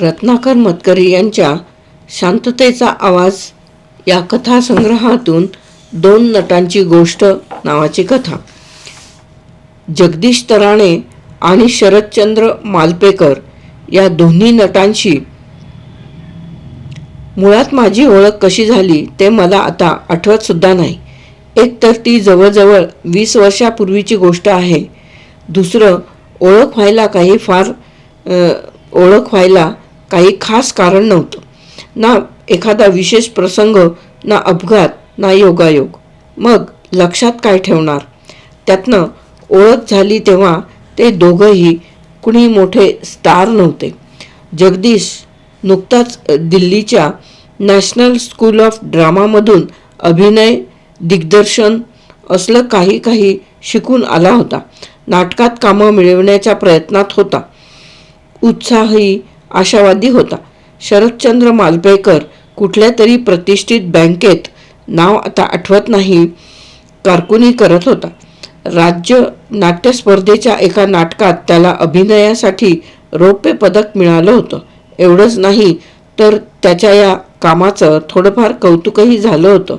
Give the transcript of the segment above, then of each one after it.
रत्नाकर मतकरी यांच्या शांततेचा आवाज या कथासंग्रहातून दोन नटांची गोष्ट नावाची कथा. जगदीश तराणे आणि शरदचंद्र मालपेकर या दोन्ही नटांशी मुळात माझी ओळख कशी झाली ते मला आता आठवत सुद्धा नाही. एक तर ती जवळजवळ वीस वर्षापूर्वीची गोष्ट आहे. दुसरं ओळख व्हायला काही फार ओळख व्हायला काही खास कारण नव्हतं. ना एखादा विशेष प्रसंग ना अपघात ना योगायोग. मग लक्षात काय ठेवणार? त्यातनं ओळख झाली तेव्हा ते दोघंही कुणी मोठे स्टार नव्हते. जगदीश नुकताच दिल्लीच्या नॅशनल स्कूल ऑफ ड्रामामधून अभिनय दिग्दर्शन असलं काही काही शिकून आला होता. नाटकात कामं मिळवण्याच्या प्रयत्नात होता. उत्साही आशावादी होता. शरदचंद्र मालपेकर कुठल्या तरी प्रतिष्ठित बँकेत नाव आता आठवत नाही कारकुनी करत होता. राज्य नाट्यस्पर्धेच्या एका नाटकात त्याला अभिनयासाठी रौप्य पदक मिळालं होतं. एवढंच नाही तर त्याच्या या कामाचं थोडंफार कौतुकही झालं होतं.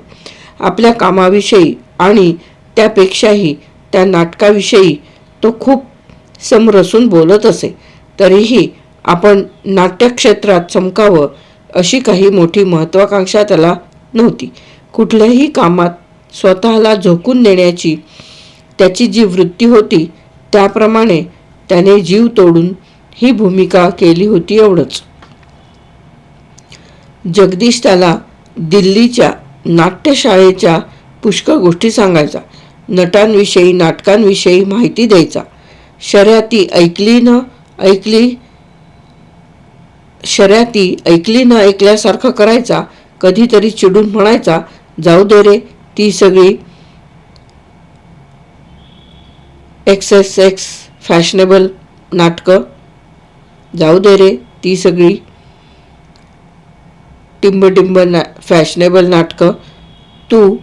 आपल्या कामाविषयी आणि त्यापेक्षाही त्या नाटकाविषयी तो खूप समरसून बोलत असे. तरीही आपण नाट्यक्षेत्रात चमकावं अशी काही मोठी महत्त्वाकांक्षा त्याला नव्हती. कुठल्याही कामात स्वतःला झोकून देण्याची त्याची जी वृत्ती होती त्याप्रमाणे त्याने जीव तोडून ही भूमिका केली होती एवढंच. जगदीश त्याला दिल्लीच्या नाट्यशाळेच्या पुष्कळ गोष्टी सांगायचा. नटांविषयी नाटकांविषयी माहिती द्यायचा. शर्यती ऐकली न ऐकली शर्याती ऐकली न ऐकल्यासारखं करायचा कधीतरी चिडून म्हणायचा जाऊ दे रे ती सगळी एक्स एस एक्स फॅशनेबल नाटकं. जाऊ दे रे ती सगळी टिंबटिंब ना फॅशनेबल नाटकं. तू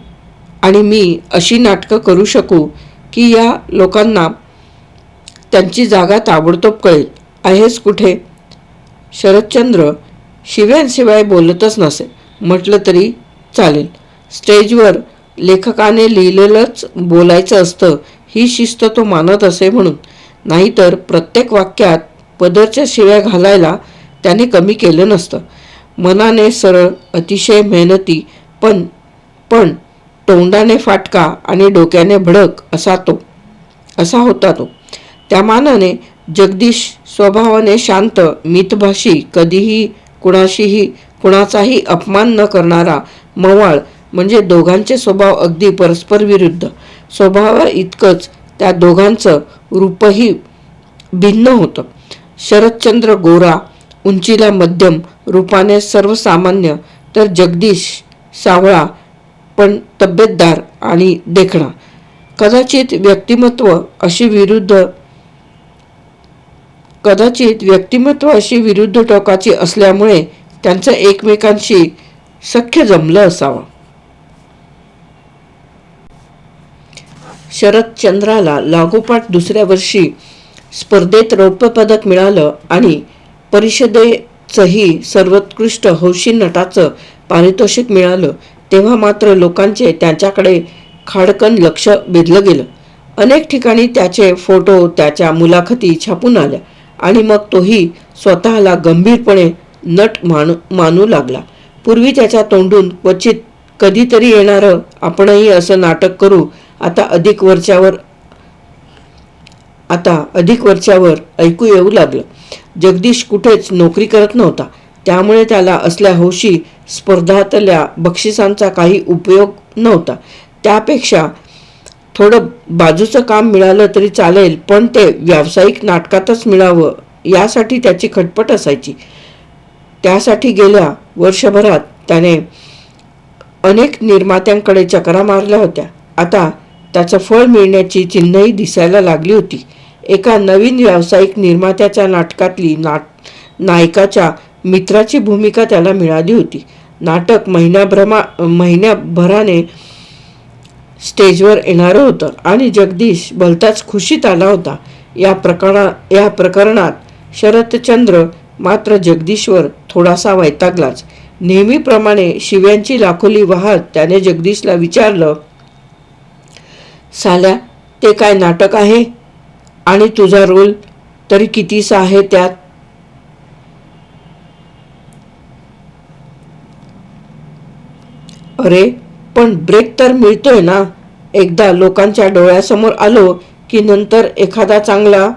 आणि मी अशी नाटकं करू शकू की या लोकांना त्यांची जागा ताबडतोब कळेल. आहेस कुठे? शरदचंद्र शिव्यांशिवाय बोलतच नसे. म्हटलं तरी चालेल. स्टेजवर लेखकाने लिहिलेलंच बोलायचं असतं ही शिस्त तो मानत असे म्हणून. नाहीतर प्रत्येक वाक्यात पदरच्या शिव्या घालायला त्याने कमी केलं नसतं. मनाने सरळ अतिशय मेहनती पण पण तोंडाने फाटका आणि डोक्याने भडक असा तो असा होता तो. त्या मानाने जगदीश स्वभावाने शांत मितभाषी कधीही कुणाशीही कुणाचाही अपमान न करणारा मवाळ म्हणजे दोघांचे स्वभाव अगदी परस्पर विरुद्ध. स्वभावा इतकंच त्या दोघांचं रूपही भिन्न होतं. शरदचंद्र गोरा उंचीला मध्यम रूपाने सर्वसामान्य तर जगदीश सावळा पण तब्येतदार आणि देखणा. कदाचित व्यक्तिमत्व अशी विरुद्ध कदाचित व्यक्तिमत्व अशी विरुद्ध टोकाची असल्यामुळे त्यांचं एकमेकांशी सख्य जमलं असावं. शरदचंद्राला लागोपाठ दुसऱ्या वर्षी स्पर्धेत रौप्य पदक मिळालं आणि परिषदेचंही सर्वोत्कृष्ट हौशी नटाचं पारितोषिक मिळालं तेव्हा मात्र लोकांचे त्याच्याकडे खाडकन लक्ष वेधलं गेलं. अनेक ठिकाणी त्याचे फोटो त्याच्या मुलाखती छापून आल्या. आणि मग तोही स्वतःला गंभीरपणे नट मानू मानू लागला. पूर्वी त्याच्या तोंडून क्वचित कधीतरी येणारं आपणही असं नाटक करू आता अधिक वरच्यावर आता अधिक वरच्यावर ऐकू येऊ लागलं. जगदीश कुठेच नोकरी करत नव्हता. त्यामुळे त्याला असल्या हौशी स्पर्धातल्या बक्षिसांचा काही उपयोग नव्हता. त्यापेक्षा थोडं बाजूचं काम मिळालं तरी चालेल पण ते व्यावसायिक नाटकातच मिळावं यासाठी त्याची खटपट असायची. त्यासाठी गेल्या वर्षभरात त्याने अनेक निर्मात्यांकडे चकरा मारल्या होत्या. आता त्याचं फळ मिळण्याची चिन्हही दिसायला लागली होती. एका नवीन व्यावसायिक निर्मात्याच्या नाटकातली नाट नायकाच्या मित्राची भूमिका त्याला मिळाली होती. नाटक महिन्याभ्रमा महिन्याभराने स्टेजवर येणारं होतं. आणि जगदीश भलताच खुशीत आला होता. या प्रकरणा या प्रकरणात शरदचंद्र मात्र जगदीशवर थोडासा वैतागलाच. नेहमीप्रमाणे शिव्यांची लाखोली वाहत त्याने जगदीशला विचारलं साल्या ते काय नाटक आहे? आणि तुझा रोल तरी कितीसा आहे त्यात? अरे पण ब्रेक तर मिळतोय ना? एकदा लोकांच्या डोळ्यासमोर आलो की नंतर एखादा चांगला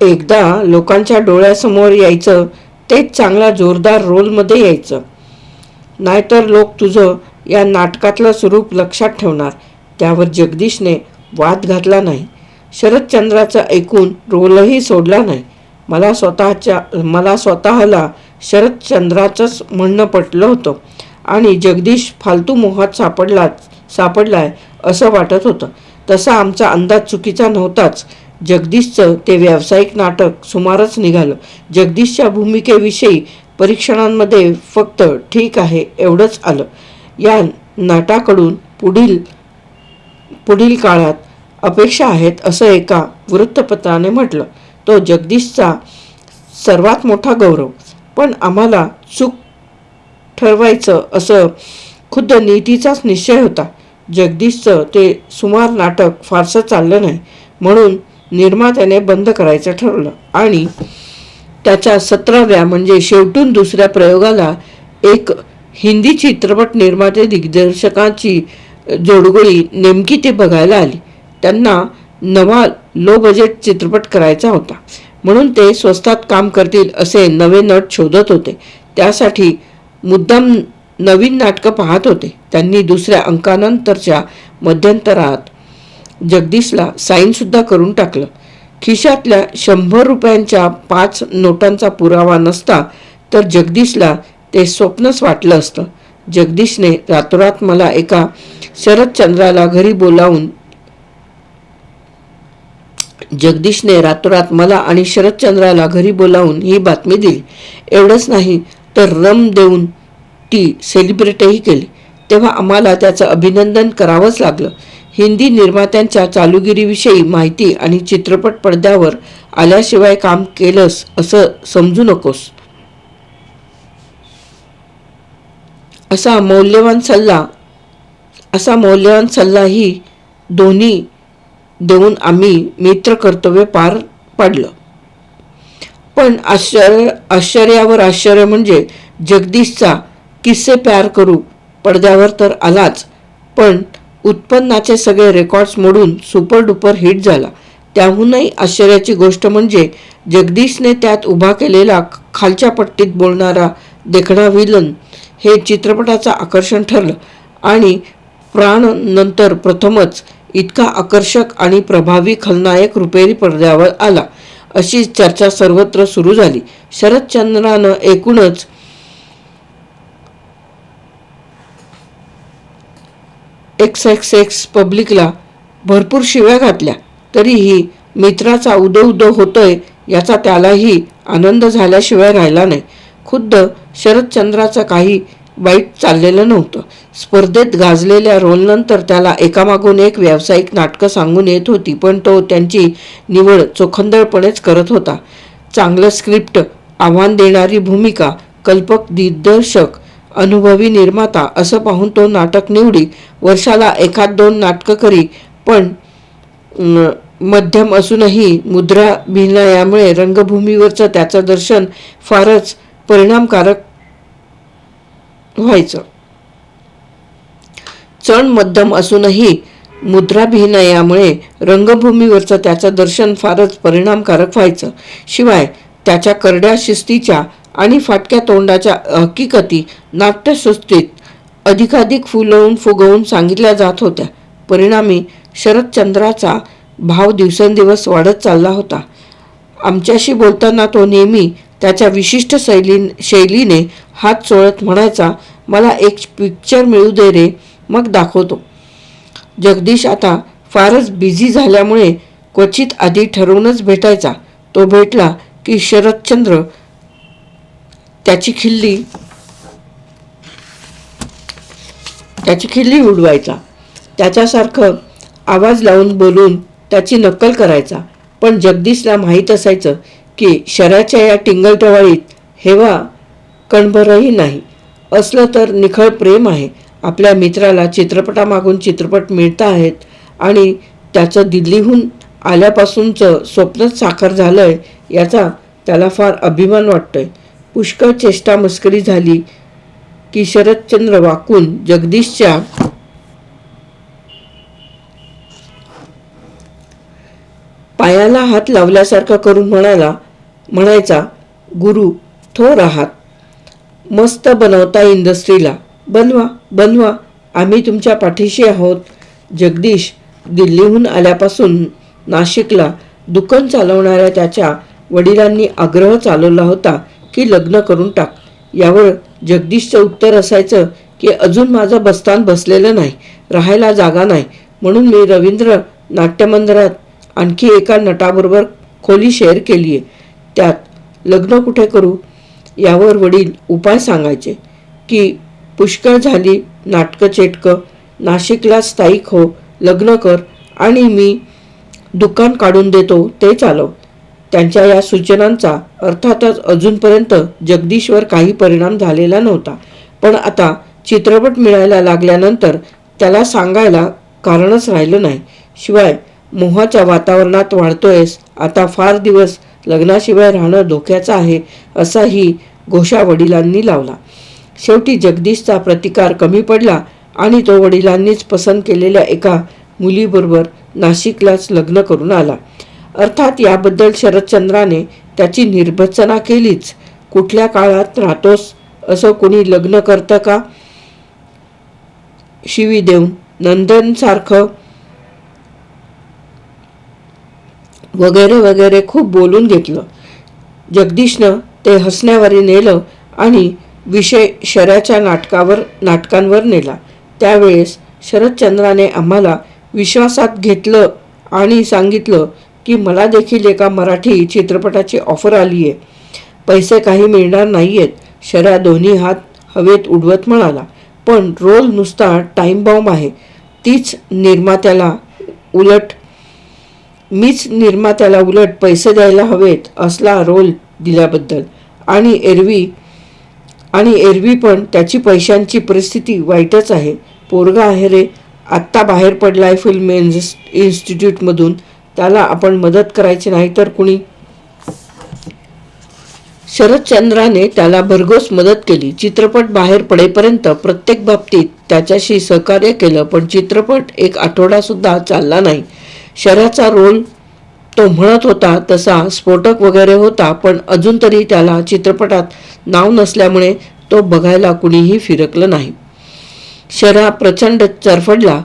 एकदा लोकांच्या डोळ्यासमोर यायचं तेच चांगला जोरदार रोलमध्ये यायचं. नाहीतर लोक तुझं या नाटकातलं स्वरूप लक्षात ठेवणार. त्यावर जगदीशने वाद घातला नाही. शरदचंद्राचं ऐकून रोलही सोडला नाही. मला स्वतःच्या मला स्वतःला शरदचंद्राचंच म्हणणं पटलं होतं आणि जगदीश फालतू मोहात सापडला सापडलाय असं वाटत होतं. तसा आमचा अंदाज चुकीचा नव्हताच. जगदीशचं ते व्यावसायिक नाटक सुमारच निघालं. जगदीशच्या भूमिकेविषयी परीक्षणांमध्ये फक्त ठीक आहे एवढंच आलं. या नाटाकडून पुढील पुढील काळात अपेक्षा आहेत असं एका वृत्तपत्राने म्हटलं. तो जगदीशचा सर्वात मोठा गौरव. पण आम्हाला चूक ठरवायचं असं खुद्द नीतीचाच निश्चय होता. जगदीशचं ते सुमार नाटक फारसं चाललं नाही म्हणून निर्मात्याने बंद करायचं ठरवलं. आणि त्याच्या सतराव्या म्हणजे शेवटून दुसऱ्या प्रयोगाला एक हिंदी चित्रपट निर्माते दिग्दर्शकाची जोडगोळी नेमकी ते बघायला आली. त्यांना नवा लो बजेट चित्रपट करायचा होता. म्हणून ते स्वस्तात काम करतील असे नवे नट शोधत होते. त्यासाठी मुद्दाम नवीन नाटकं पाहत होते. त्यांनी दुसऱ्या अंकानंतरच्या मध्यंतरात जगदीशला साईनसुद्धा करून टाकलं. खिशातल्या शंभर रुपयांच्या पाच नोटांचा पुरावा नसता तर जगदीशला ते स्वप्नच वाटलं असतं. जगदीशने रातोरात मला एका शरदचंद्राला घरी बोलावून जगदीशने रातोरात मला आणि शरदचंद्राला घरी बोलावून ही बातमी दिली. एवढंच नाही तर रम देऊन ती सेलिब्रेटही केली. तेव्हा आम्हाला त्याचं अभिनंदन करावंच लागलं. हिंदी निर्मात्यांच्या चालुगिरीविषयी माहिती आणि चित्रपट पडद्यावर आल्याशिवाय काम केलंस असं समजू नकोस. असा मौल्यवान सल्ला असा मौल्यवान सल्लाही दोन्ही देऊन आम्ही मित्र कर्तव्य पार पाडलं. पण आश्चर्य आश्चर्यावर आश्चर्य म्हणजे जगदीशचा किस्से प्यार करू पडद्यावर तर आलाच. पण उत्पन्नाचे सगळे रेकॉर्ड्स मोडून सुपर डुपर हिट झाला. त्याहूनही आश्चर्याची गोष्ट म्हणजे जगदीशने त्यात उभा केलेला खालच्या पट्टीत बोलणारा देखणा विलन हे चित्रपटाचं आकर्षण ठरलं आणि प्राण नंतर प्रथमच इतका आकर्षक आणि प्रभावी खलनायक रुपेरी पडद्यावर आला. अशी चर्चा सर्वत्र सुरू झाली. शरदचंद्रानं एकूणच एक्स एक्स एक्स पब्लिकला भरपूर शिव्या घातल्या. तरीही मित्राचा उदो उदो होतोय याचा त्यालाही आनंद झाल्याशिवाय राहिला नाही. खुद्द शरदचंद्राचा काही वाईट चाललेलं नव्हतं. स्पर्धेत गाजलेल्या रोलनंतर त्याला एकामागून एक व्यावसायिक नाटकं सांगून येत होती पण तो त्यांची निवड चोखंदळपणेच करत होता. चांगलं स्क्रिप्ट आव्हान देणारी भूमिका कल्पक दिग्दर्शक अनुभवी निर्माता असं पाहून तो नाटक निवडी. वर्षाला एखाद दोन नाटकं करी पण मध्यम असूनही मुद्राभिनयामुळे रंगभूमीवरचं त्याचं दर्शन फारच परिणामकारक व्हायचं. चण मध्यम असूनही मुद्राभिनयामुळे रंगभूमीवरचं त्याचं दर्शन फारच परिणामकारक व्हायचं. शिवाय त्याच्या करड्या शिस्तीच्या आणि फाटक्या तोंडाच्या हकीकती नाट्यसृष्टीत अधिकाधिक फुलवून फुगवून सांगितल्या जात होत्या. परिणामी शरदचंद्राचा भाव दिवसेंदिवस वाढत चालला होता. आमच्याशी बोलताना तो नेहमी त्याच्या विशिष्ट शैली शैलीने हात चोळत म्हणायचा मला एक पिक्चर मिळू दे रे मग दाखवतो. जगदीश आता फारच बिझी झाल्यामुळे क्वचित आधी ठरवूनच भेटायचा. तो भेटला की शरदचंद्र त्याची खिल्ली त्याची खिल्ली उडवायचा. त्याच्यासारखं आवाज लावून बोलून त्याची नक्कल करायचा. पण जगदीशला माहीत असायचं की शराच्या या टिंगलटवाळीत हेवा कणभरही नाही. असलं तर निखळ प्रेम आहे. आपल्या मित्राला चित्रपटामागून चित्रपट मिळत आहेत आणि त्याचं दिल्लीहून आल्यापासूनचं स्वप्नच साकार आहे याचा त्याला फार अभिमान वाटतो आहे पुष्कळ चेष्टा मस्करी झाली की शरदचंद्र वाकून जगदीशच्या पायाला हात लावल्यासारखा करून म्हणाला म्हणायचा गुरु थोर आहात. मस्त बनवता इंडस्ट्रीला बनवा बनवा. आम्ही तुमच्या पाठीशी आहोत. जगदीश दिल्लीहून आल्यापासून नाशिकला दुकान चालवणाऱ्या त्याच्या वडिलांनी आग्रह चालवला होता की लग्न करून टाक. यावर जगदीशचं उत्तर असायचं की अजून माझं बस्तान बसलेलं नाही. राहायला जागा नाही. म्हणून मी रवींद्र नाट्यमंदिरात आणखी एका नटाबरोबर खोली शेअर केली आहे त्यात लग्न कुठे करू? यावर वडील उपाय सांगायचे. की पुष्कळ झाली नाटकं चेटकं नाशिकला स्थायिक हो लग्न कर आणि मी दुकान काढून देतो ते चालव. त्यांच्या या सूचनांचा अर्थातच अजूनपर्यंत जगदीशवर काही परिणाम झालेला नव्हता. पण आता चित्रपट मिळायला लागल्यानंतर त्याला सांगायला कारणच राहिलं नाही. शिवाय मोहाच्या वातावरणात वाढतोयस. आता फार दिवस लग्नाशिवाय राहणं धोक्याचं आहे असाही घोषा वडिलांनी लावला. शेवटी जगदीशचा प्रतिकार कमी पडला आणि तो वडिलांनीच पसंत केलेल्या एका मुलीबरोबर नाशिकलाच लग्न करून आला. अर्थात याबद्दल शरदचंद्राने त्याची निर्भत्सना केलीच. कुठल्या काळात राहतोस असं कोणी लग्न करतं का? शिवी देऊन नंदनसारखं वगैरे वगैरे खूप बोलून घेतलं. जगदीशनं ते हसण्यावारी नेलं आणि विषय शराच्या नाटकावर नाटकांवर नेला. त्यावेळेस शरदचंद्राने आम्हाला विश्वासात घेतलं आणि सांगितलं की मला देखील एका मराठी चित्रपटाची ऑफर आली आहे पैसे काही मिळणार नाही आहेत शरा दोन्ही हात हवेत उडवत म्हणाला. पण रोल नुसता टाईम बॉम्ब आहे. तीच निर्मात्याला उलट मीच निर्मात्याला उलट पैसे द्यायला हवेत असला रोल दिल्याबद्दल. आणि एरवी आणि एरवी पण त्याची पैशांची परिस्थिती वाईटच आहे. पोरगा आहे रे. आत्ता बाहेर पडलाय फिल्म इन्स इन्स्टिट्यूटमधून. त्याला आपण मदत करायची नाही तर कुणी? शरदचंद्राने त्याला भरघोस मदत केली. चित्रपट बाहेर पडेपर्यंत प्रत्येक बाबतीत त्याच्याशी सहकार्य केलं पण चित्रपट एक आठवडा सुद्धा चालला नाही. शराचा रोल तो म्हणत होता तसा स्फोटक वगैरे होता पण अजून तरी त्याला चित्रपटात नाव नसल्यामुळे तो बघायला कुणीही फिरकलं नाही. शरा प्रचंड चरफडला.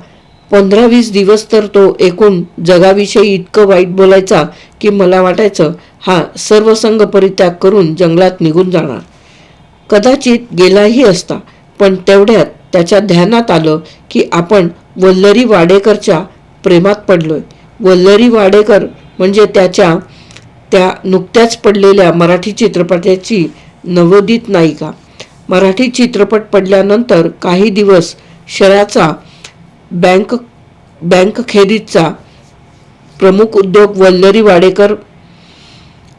पंधरा वीस दिवस तर तो एकूण जगाविषयी इतकं वाईट बोलायचा की मला वाटायचं हा सर्व संघ परित्याग करून जंगलात निघून जाणार. कदाचित गेलाही असता पण तेवढ्यात त्याच्या ध्यानात आलं की आपण वल्लरी वाडेकरच्या प्रेमात पडलोय. वल्लरी वाडेकर म्हणजे त्याच्या त्या नुकत्याच पडलेल्या मराठी चित्रपटाची नवोदित नायिका. मराठी चित्रपट पडल्यानंतर काही दिवस शराचा बँक बँक खेरीजचा प्रमुख उद्योग वल्लरी वाडेकर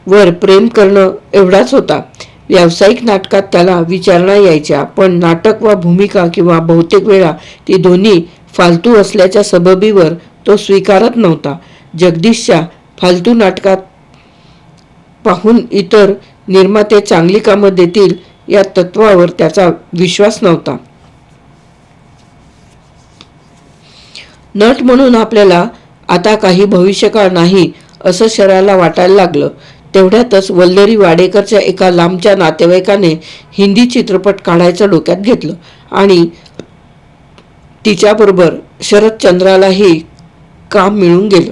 वर प्रेम करणं एवढाच होता. व्यावसायिक नाटकात त्याला विचारणा यायच्या पण नाटक वा भूमिका किंवा बहुतेक वेळा ती दोन्ही फालतू असल्याच्या सबबीवर तो स्वीकारत नव्हता. जगदीशच्या फालतू नाटकात पाहून इतर निर्माते चांगली कामं देतील या तत्वावर त्याचा विश्वास नव्हता. नट म्हणून आपल्याला आता काही भविष्यकाळ नाही असं शराला वाटायला लागलं. तेवढ्यातच वल्लरी वाडेकरच्या एका लांबच्या नातेवाईकाने हिंदी चित्रपट काढायचं डोक्यात घेतलं आणि तिच्याबरोबर शरदचंद्रालाही काम मिळून गेलं.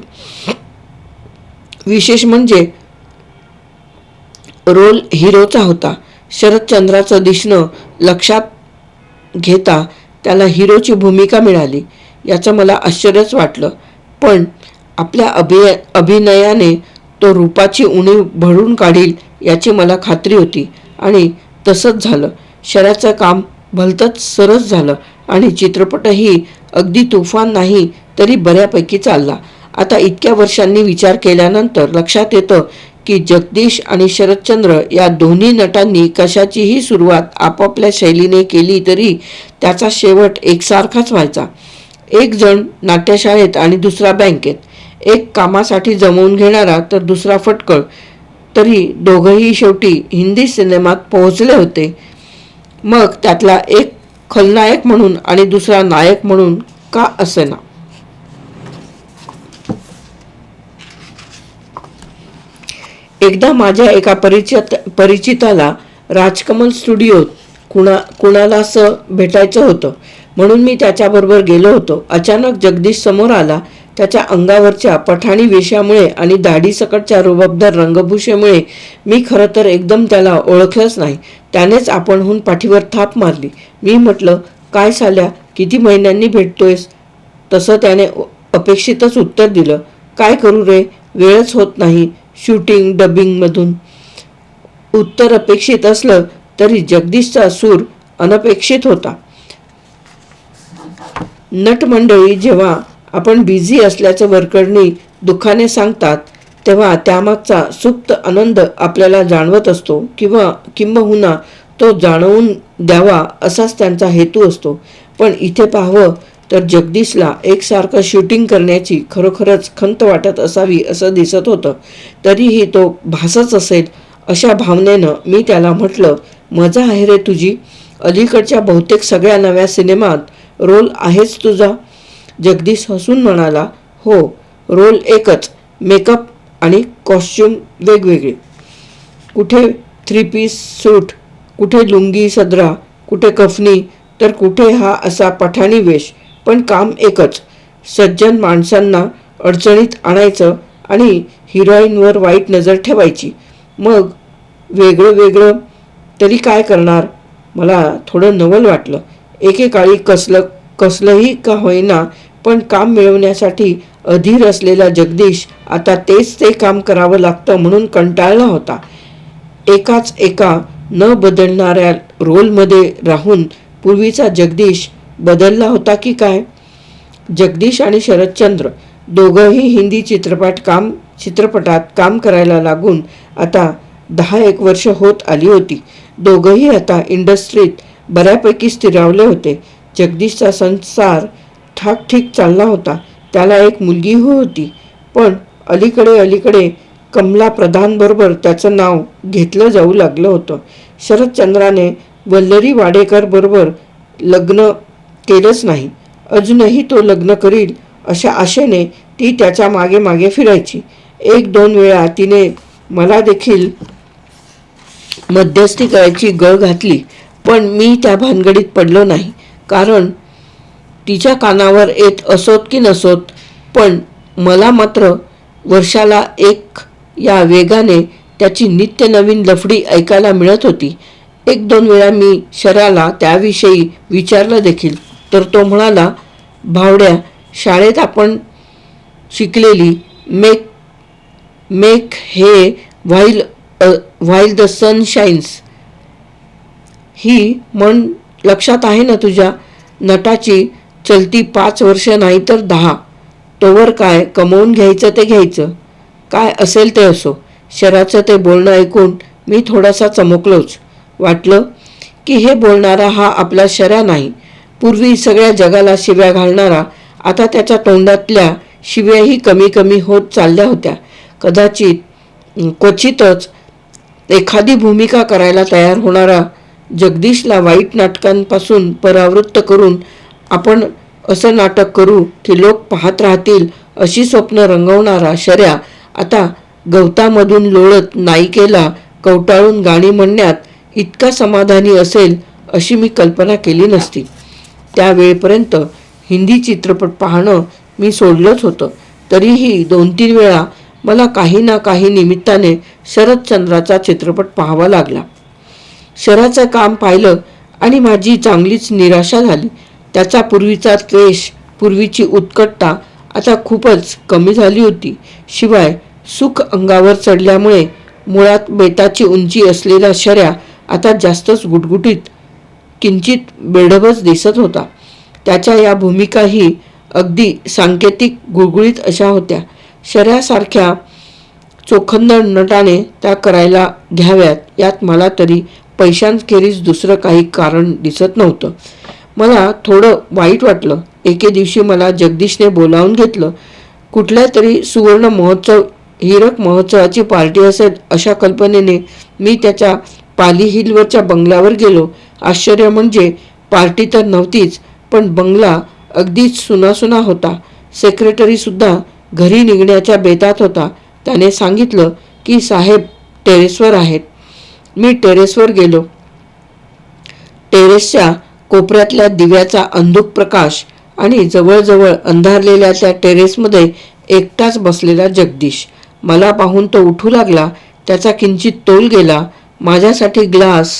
विशेष म्हणजे रोल हिरोचा होता. शरदचंद्राचं दिसणं लक्षात घेता त्याला हिरोची भूमिका मिळाली याचं मला आश्चर्यच वाटलं. पण आपल्या अभिय अभिनयाने तो रूपाची उणीव भरून काढील याची मला खात्री होती आणि तसंच झालं. शराचं काम भलतंच सरस झालं आणि चित्रपटही अगदी तुफान नाही तरी बऱ्यापैकी चालला. आता इतक्या वर्षांनी विचार केल्यानंतर लक्षात येतं की जगदीश आणि शरदचंद्र या दोन्ही नटांनी कशाचीही सुरुवात आपापल्या शैलीने केली तरी त्याचा शेवट एकसारखाच व्हायचा. एक जण नाट्यशाळेत आणि दुसरा बँकेत. एक कामासाठी जमवून घेणारा तर दुसरा फटकळ. तरी दोघंही शेवटी हिंदी सिनेमात पोहोचले होते. मग त्यातला एक खलनायक म्हणून आणि दुसरा नायक म्हणून का असेना? एकदा माझ्या एका परिचित परिचिताला राजकमल स्टुडिओत कुणा कुणाला असं भेटायचं होतं. म्हणून मी त्याच्याबरोबर गेलो होतो. अचानक जगदीश समोर आला. त्याच्या अंगावरच्या पठाणी वेशामुळे आणि दाढीसकटच्या रुबाबदार रंगभूषेमुळे मी खरं तर एकदम त्याला ओळखलंच नाही. त्यानेच आपणहून पाठीवर थाप मारली. मी म्हटलं काय साल्या किती महिन्यांनी भेटतोयस? तसं त्याने अपेक्षितच उत्तर दिलं. काय करू रे? वेळच होत नाही. शूटिंग डबिंगमधून उत्तर अपेक्षित असलं तरी जगदीशचा सूर अनपेक्षित होता. नटमंडळी जेव्हा आपण बिझी असल्याचं वरकडणी दुःखाने सांगतात तेव्हा त्यामागचा सुप्त आनंद आपल्याला जाणवत असतो किंवा किंबहुना तो जाणवून द्यावा असाच त्यांचा हेतू असतो. पण इथे पाहावं तर जगदीशला एकसारखं शूटिंग करण्याची खरोखरच खंत वाटत असावी असं दिसत होतं. तरीही तो भासच असेल अशा भावनेनं मी त्याला म्हटलं मजा आहे रे तुझी. अलीकडच्या बहुतेक सगळ्या नव्या सिनेमात रोल आहेच तुझा. जगदीश हसून म्हणाला हो रोल एकच मेकअप आणि कॉस्ट्युम वेगवेगळे. कुठे थ्री पीस सूट कुठे लुंगी सदरा कुठे कफनी तर कुठे हा असा पठाणी वेश. पण काम एकच सज्जन माणसांना अडचणीत आणायचं आणि हिरोईनवर वाईट नजर ठेवायची. मग वेगळं वेगळं तरी काय करणार? मला थोडं नवल वाटलं. एकेकाळी कसलं कसलंही का होईना पण काम मिळवण्यासाठी अधीर असलेला जगदीश आता तेच ते काम करावं लागतं म्हणून कंटाळला होता. एकाच एका न बदलणाऱ्या रोलमध्ये राहून पूर्वीचा जगदीश बदलला होता की काय? जगदीश आणि शरदचंद्र दोघंही हिंदी चित्रपट काम चित्रपटात काम करायला लागून आता दहा एक वर्ष होत आली होती. दोघंही आता इंडस्ट्रीत बऱ्यापैकी स्थिरावले होते. जगदीशचा संसार ठाकठीक चालला होता. त्याला एक मुलगीही हो होती. पण अलीकडे अलीकडे कमला प्रधानबरोबर त्याचं नाव घेतलं जाऊ लागलं होतं. शरदचंद्राने वल्लरी वाडेकर बरोबर लग्न केलंच नाही. अजूनही तो लग्न करील अशा आशेने ती त्याच्यामागे मागे फिरायची. एक दोन वेळा तिने मला देखील मध्यस्थी करायची गळ घातली. पण मी त्या भानगडीत पडलो नाही. कारण तिच्या कानावर येत असोत की नसोत पण मला मात्र वर्षाला एक या वेगाने त्याची नित्य नवीन लफडी ऐकायला मिळत होती. एक दोन वेळा मी शराला त्याविषयी विचारलं देखील तर तो म्हणाला भावड्या शाळेत आपण शिकलेली make make hay while while the sun shines. ही म्हण लक्षात आहे ना तुझ्या? नटाची चलती पाच वर्ष नाही तर दहा. तोवर काय? कमवून घ्यायचं ते घ्यायचं. काय असेल ते असो. शराचं ते बोलणं ऐकून मी थोडासा चमकलोच. वाटलं की हे बोलणारा हा आपला शरा नाही. पूर्वी सगळ्या जगाला शिव्या घालणारा आता त्याच्या तोंडातल्या शिव्याही कमी कमी होत चालल्या होत्या. कदाचित क्वचितच एखादी भूमिका करायला तयार होणारा जगदीशला वाईट नाटकांपासून परावृत्त करून आपण असं नाटक करू की लोक पाहत राहतील अशी स्वप्न रंगवणारा शर्या. आता गवतामधून लोळत नायिकेला कवटाळून गाणी म्हणण्यात इतका समाधानी असेल अशी मी कल्पना केली नसती. त्यावेळेपर्यंत हिंदी चित्रपट पाहणं मी सोडलंच होतं. तरीही दोन तीन वेळा मला काही ना काही निमित्ताने शरदचंद्राचा चित्रपट पाहावा लागला. शराचं काम पाहिलं आणि माझी चांगलीच निराशा झाली. त्याचा पूर्वीचा त्वेष पूर्वीची उत्कटता आता खूपच कमी झाली होती. शिवाय सुख अंगावर चढल्यामुळे मुळात बेताची उंची असलेला शर्या आता जास्तच गुटगुटीत किंचित बेढबच दिसत होता. त्याच्या या भूमिकाही अगदी सांकेतिक गुळगुळीत अशा होत्या. शर्यासारख्या चोखंदळ नटाने त्या करायला घ्याव्यात यात मला तरी पैशांखेरीज दुसरं काही कारण दिसत नव्हतं. मला थोडं वाईट वाटलं. एके दिवशी मला जगदीशने बोलावून घेतलं कुठल्या तरी सुवर्ण महोत्सव हिरक महोत्सवाची पार्टी असेल अशा कल्पनेने मी त्याच्या पाली हिलवरच्या बंगल्यावर गेलो. आश्चर्य म्हणजे पार्टी तर नव्हतीच पण बंगला अगदीच सुनासुना होता. सेक्रेटरीसुद्धा घरी निघण्याच्या बेतात होता. त्याने सांगितलं की साहेब टेरेसवर आहेत. मी टेरेसवर गेलो. टेरेसच्या कोपऱ्यातल्या दिव्याचा अंधुक प्रकाश आणि जवळजवळ अंधारलेल्या त्या टेरेसमध्ये एकटाच बसलेला जगदीश. मला पाहून तो उठू लागला त्याचा किंचित तोल गेला माझ्यासाठी ग्लास.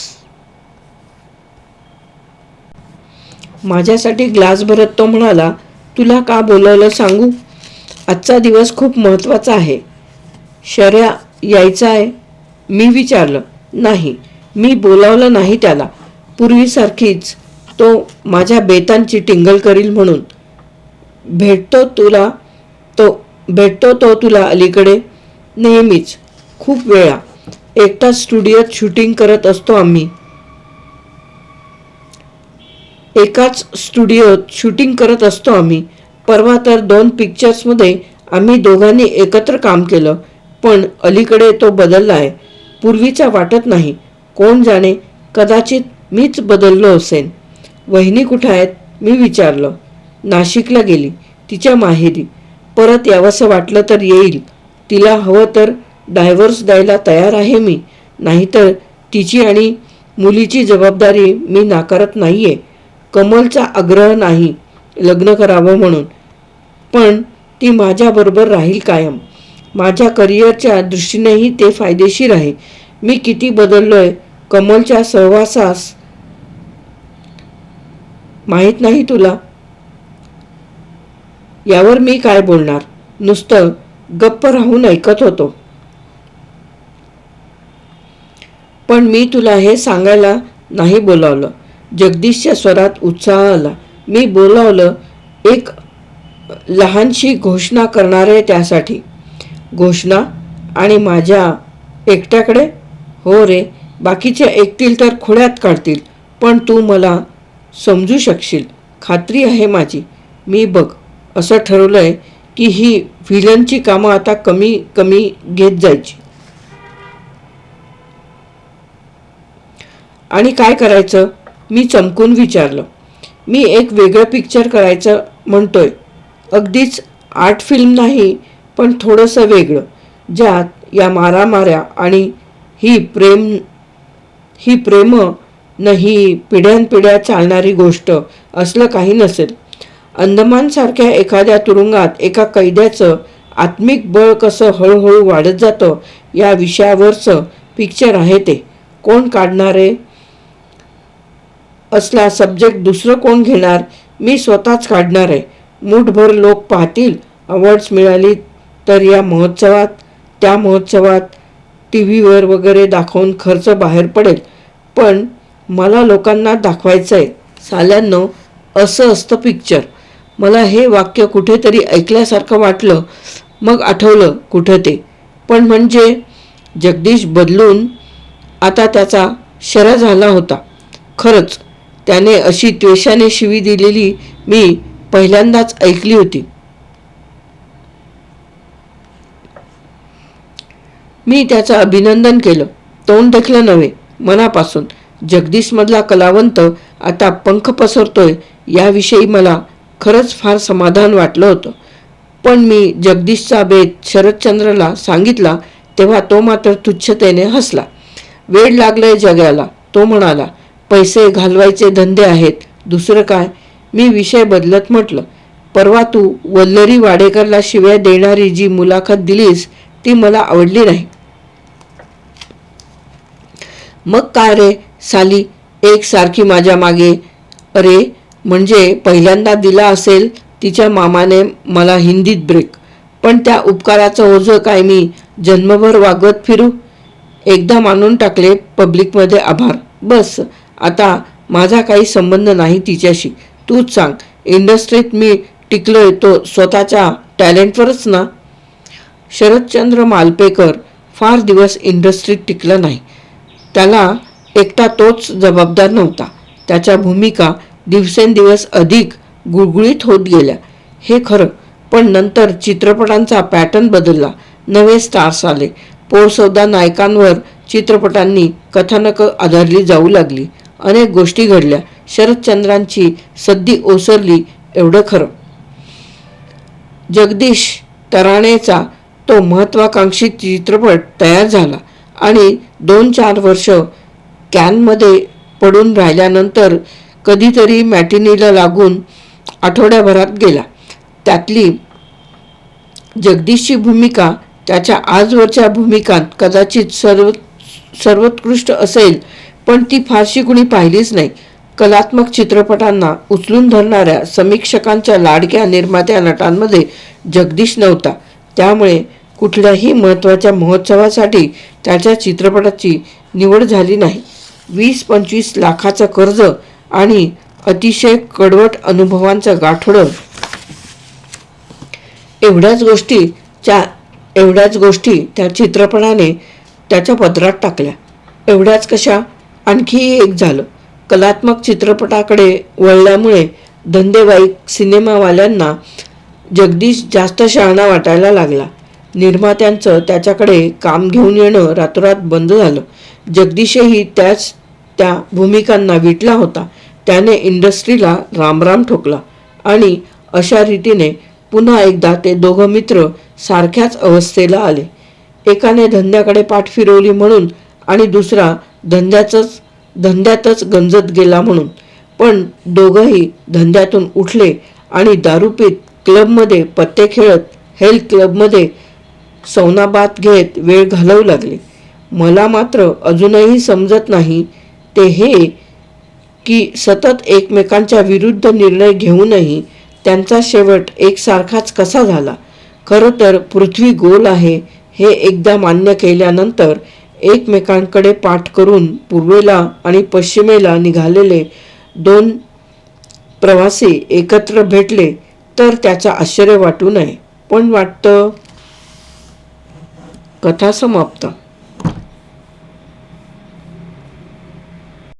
माझ्यासाठी ग्लास भरत तो म्हणाला तुला का बोलवलं सांगू? आजचा दिवस खूप महत्त्वाचा आहे. शर्या यायचा आहे मी विचारलं नाही मी बोलावलं नाही त्याला. पूर्वीसारखीच. तो माझ्या बेतांची टिंगल करील म्हणून. भेटतो तुला तो भेटतो तो तुला अलीकडे. नेहमीच खूप वेळा. एकटा स्टुडिओत शूटिंग करत असतो आम्ही. एकाच स्टुडिओत शूटिंग करत असतो आम्ही. परवा तर दोन पिक्चर्समध्ये आम्ही दोघांनी एकत्र काम केलं पण अलीकडे तो बदलला आहे. पूर्वीचा वाटत नाही. कोण जाणे? कदाचित मीच बदललो असेन. वहिनी कुठं आहेत? मी विचारलं. नाशिकला गेली. तिच्या माहेरी. परत यावंसं वाटलं तर येईल. तिला हवं तर डायव्हर्स द्यायला तयार आहे मी. नाहीतर तिची आणि मुलीची जबाबदारी मी नाकारत नाही आहे कमलचा आग्रह नाही लग्न करावं म्हणून. पण ती माझ्याबरोबर राहील कायम. माझ्या करिअरच्या दृष्टीनेही ते फायदेशीर आहे. मी किती बदललो आहे कमलच्या सहवासास माहीत नाही तुला? यावर मी काय बोलणार? नुसतं गप्प राहून ऐकत होतो. पण मी तुला हे सांगायला नाही बोलावलं. जगदीशच्या स्वरात उत्साह आला. मी बोलावलं एक लहानशी घोषणा करणार आहे त्यासाठी. घोषणा आणि माझ्या एकट्याकडे? हो रे बाकीचे ऐकतील तर खोड्यात काढतील. पण तू मला समजू शकशील. खात्री आहे माझी. मी बघ असं ठरवलंय की ही व्हिलनची कामं आता कमी कमी घेत जायची. आणि काय करायचं? मी चमकून विचारलं. मी एक वेगळं पिक्चर करायचं म्हणतोय. अगदीच आर्ट फिल्म नाही पण थोडंसं वेगळं. ज्यात या मारामाऱ्या आणि ही प्रेम ही प्रेम न ही पिढ्यानपिढ्या चालणारी गोष्ट असलं काही नसेल. अंदमानसारख्या एखाद्या तुरुंगात एका कैद्याचं आत्मिक बळ कसं हळूहळू वाढत जातं या विषयावरचं पिक्चर आहे ते. कोण काढणारे असला सब्जेक्ट दुसरं कोण घेणार? मी स्वतःच काढणार आहे. मूठभर लोक पाहतील अवॉर्ड्स मिळाली तर या महोत्सवात त्या महोत्सवात टी व्हीवर वगैरे दाखवून खर्च बाहेर पडेल. पण मला लोकांना दाखवायचं आहे साल्यांनो असं असतं पिक्चर मला हे वाक्य कुठेतरी ऐकल्यासारखं वाटलं मग आठवलं कुठं ते. पण म्हणजे जगदीश बदलून आता त्याचा शरा झाला होता. खरंच त्याने अशी त्वेषाने शिवी दिलेली मी पहिल्यांदाच ऐकली होती. मी त्याचं अभिनंदन केलं. तोंड देखलं नव्हे मनापासून. जगदीशमधला कलावंत आता पंख पसरतोय याविषयी मला खरंच फार समाधान वाटलं होतं. पण मी जगदीशचा बेत शरदचंद्रला सांगितला तेव्हा तो मात्र तुच्छतेने हसला. वेळ लागलंय जगाला तो म्हणाला पैसे घालवायचे धंदे आहेत दुसरं काय? मी विषय बदलत म्हटलं परवा तू वल्लरी वाडेकरला शिव्या देणारी जी मुलाखत दिलीस ती मला आवडली नाही. मग काय रे? साली एक सारखी माझ्या मागे अरे म्हणजे पहिल्यांदा दिला असेल तिच्या मामाने मला हिंदीत ब्रेक पण त्या उपकाराचं ओझं काय मी जन्मभर वागत फिरू? एकदा मानून टाकले पब्लिकमध्ये आभार. बस आता माझा काही संबंध नाही तिच्याशी. तूच सांग इंडस्ट्रीत मी टिकलोय तो स्वतःच्या टॅलेंटवरच ना? शरदचंद्र मालपेकर फार दिवस इंडस्ट्रीत टिकला नाही. त्याला एकटा तोच जबाबदार नव्हता. त्याच्या भूमिका दिवसेंदिवस अधिक गुळगुळीत होत गेल्या. हे खरं पण नंतर चित्रपटांचा पॅटर्न बदलला. नवे स्टार्स आले. पोरसौदा नायकांवर चित्रपटांनी कथानकं आधारली जाऊ लागली. अनेक गोष्टी घडल्या. शरदचंद्रांची सद्दी ओसरली एवढं खरं. जगदीश तराणेचा तो महत्वाकांक्षी चित्रपट तयार झाला आणि दोन चार वर्ष कॅनमध्ये पडून राहिल्यानंतर कधीतरी मॅटिनीला लागून आठवड्याभरात गेला. त्यातली जगदीशची भूमिका त्याच्या आजवरच्या भूमिकांत कदाचित सर्व सर्वोत्कृष्ट असेल पण ती फारशी कुणी पाहिलीच नाही. कलात्मक चित्रपटांना उचलून धरणाऱ्या समीक्षकांच्या लाडक्या निर्मात्या नटांमध्ये जगदीश नव्हता. त्यामुळे कुठल्याही महत्त्वाच्या महोत्सवासाठी त्याच्या चित्रपटाची निवड झाली नाही. वीस पंचवीस लाखाचं कर्ज आणि अतिशय कडवट अनुभवांचं गाठोडं. एवढ्याच गोष्टी त्या एवढ्याच गोष्टी त्या चित्रपटाने त्याच्या पदरात टाकल्या. एवढ्याच कशा? आणखी एक झालं. कलात्मक चित्रपटाकडे वळल्यामुळे धंदेवाईक सिनेमावाल्यांना जगदीश जास्त शहाणा वाटायला लागला. निर्मात्यांचं त्याच्याकडे काम घेऊन येणं रातोरात बंद झालं. जगदीशही त्याच त्या भूमिकांना विटला होता. त्याने इंडस्ट्रीला रामराम ठोकला आणि अशा रीतीने पुन्हा एकदा ते दोघं मित्र सारख्याच अवस्थेला आले. एकाने धंद्याकडे पाठ फिरवली म्हणून आणि दुसरा धंद्याचंच धंद्यातच गंजत गेला म्हणून. पण दोघंही धंद्यातून उठले आणि दारूपीत क्लबमध्ये पत्ते खेळत हेल्थ क्लबमध्ये सौनाबात घेत वेळ घालवू लागले. मला मात्र अजूनही समजत नाही ते हे की सतत एकमेकांच्या विरुद्ध निर्णय घेऊनही त्यांचा शेवट एकसारखाच कसा झाला? खरं तर पृथ्वी गोल आहे हे एकदा मान्य केल्यानंतर एकमेकांकडे पाठ करून पूर्वेला आणि पश्चिमेला निघालेले दोन प्रवासी एकत्र भेटले तर त्याचं आश्चर्य वाटू नये. पण वाटतं. कथा समाप्त.